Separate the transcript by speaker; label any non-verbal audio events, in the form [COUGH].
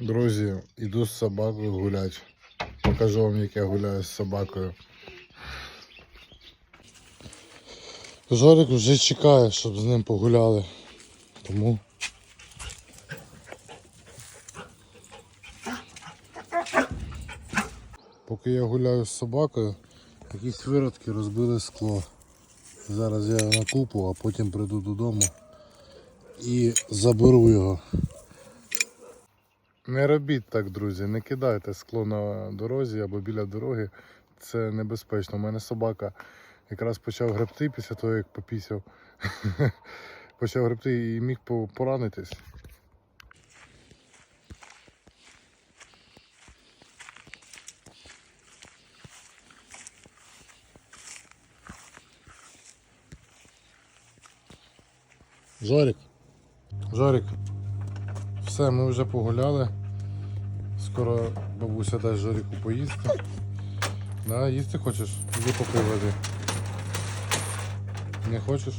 Speaker 1: Друзі, іду з собакою гуляти. Покажу вам, як я гуляю з собакою. Жорик вже чекає, щоб з ним погуляли. Тому. Поки я гуляю з собакою, якісь виродки розбили скло. Зараз я його накупу, а потім прийду додому і заберу його. Не робіть так, друзі, не кидайте скло на дорозі або біля дороги. Це небезпечно. У мене собака якраз почав гребти після того, як попісяв. [LAUGHS] почав гребти і міг по- поранитись. Жорик. Жорик. Все, ми вже погуляли. Скоро бабуся дасть Жоріку поїсти. Да, їсти хочеш? Іди попий води. Не хочеш?